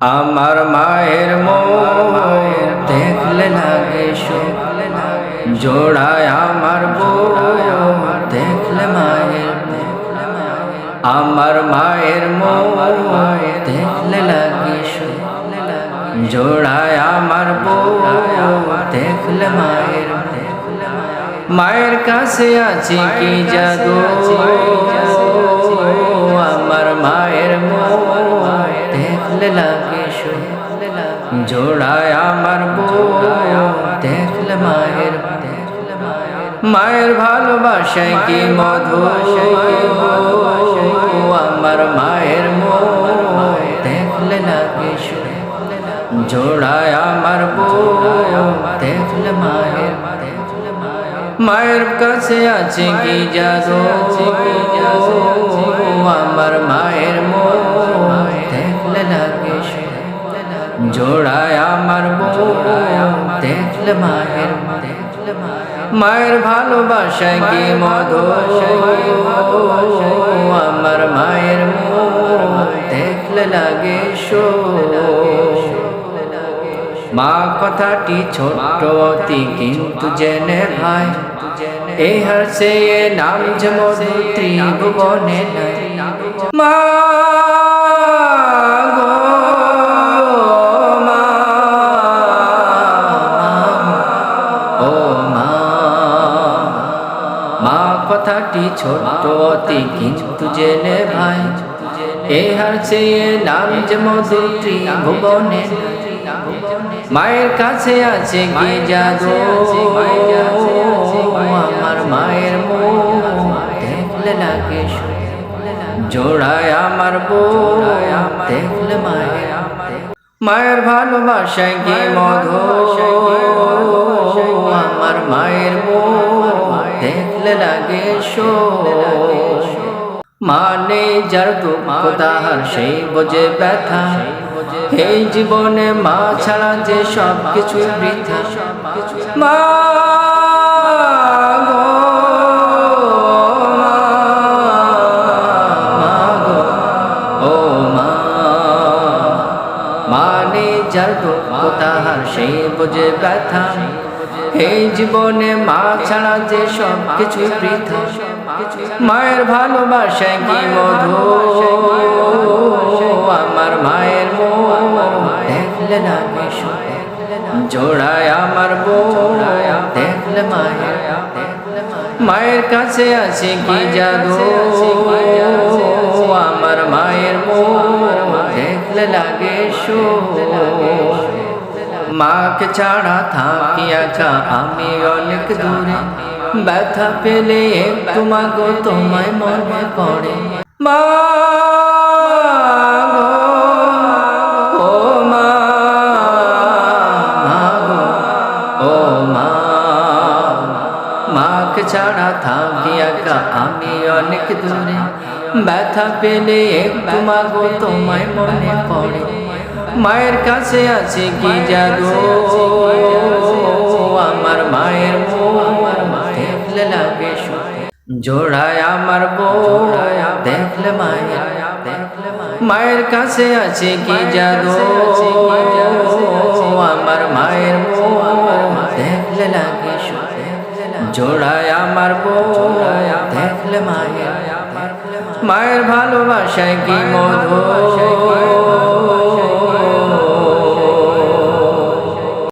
আমার মায়ের মায়ের দেখলে লাগে জোড়ায় আমার বউ দেখলে মায়ের আমার মায়ের মায়ের দেখলে লাগে জোড়ায় আমার বউ দেখলে মায়ের। মায়ের কাছে আছে কি জাদু? আমার মায়ের মোয় দেখলে লাগে শোক জোড়ায় আমার বউ দেখলে মায়ের মায়ের ভালোবাসায় কি মধু আমার মায়ের মোয় দেখলে লাগে শোক জোড়ায় আমার বউ দেখলে মায়ের মায়ের কাছে আছে কি জাদু আমার মায়ের মোয় দেখলে লাগে জোড়ায় আমার দেখলে মায়ের মায়ের ভালোবাসায় কি মধু? আমার মায়ের মোয় দেখলে লাগে শো মা কথাটি ছোট অতি কিন্তু জেনে ভাই। এই হাসে এ নাম যে মধু ত্রিভুবনে মা কথাটি ছোট অতি, কিন্তু জেনে ভাই এই হাসে এ নাম যে মধু ত্রিভুবনে। মায়ের কাছে আছে আমার মায়ের দেখলে লাগে জোড়ায় আমার বউ, দেখলে মায়ের মায়ের ভালোবাসায় কি মধু। আমার মায়ের দেখলে লাগে শো। মানে যার দুঃখ তাহার সেই বোঝে ব্যথা। এই জীবনে মা ছাড়া যে সব কিছু বৃথা। মা, যার তাহার সেই বোঝে ব্যথা। এই জীবনে মা ছাড়া যে সব কিছু বৃথা মায়ের ভালোবাসায় কি মধু? আমার মায়ের দেখলে না জোড়ায় আমার বউ দেখলে মায়ের মায়ের কাছে আছে কি জাদু? আমার মায়ের দেখলে লাগে শো মাকে ছাড়া থাকি একা আমি অনেক দূরে। ব্যথা পেলে একটু মাগো, তোমায় মনে পড়ে। মা মাকে ছাড়া থাকি একা আমি অনেক দূরে। ব্যথা পেলে একটু মাগো, তোমায় মনে পড়ে। মায়ের কাছে আছে কি জাদু আমার মায়ের দেখলে লাগে জোড়ায় আমার বউ দেখলে মায়ের মায়ের কাছে আছে কি জাদু আমার মায়ের দেখলে লাগে জোড়ায় আমার বউ দেখলে মায়ের মায়ের ভালোবাসায় কি মধু?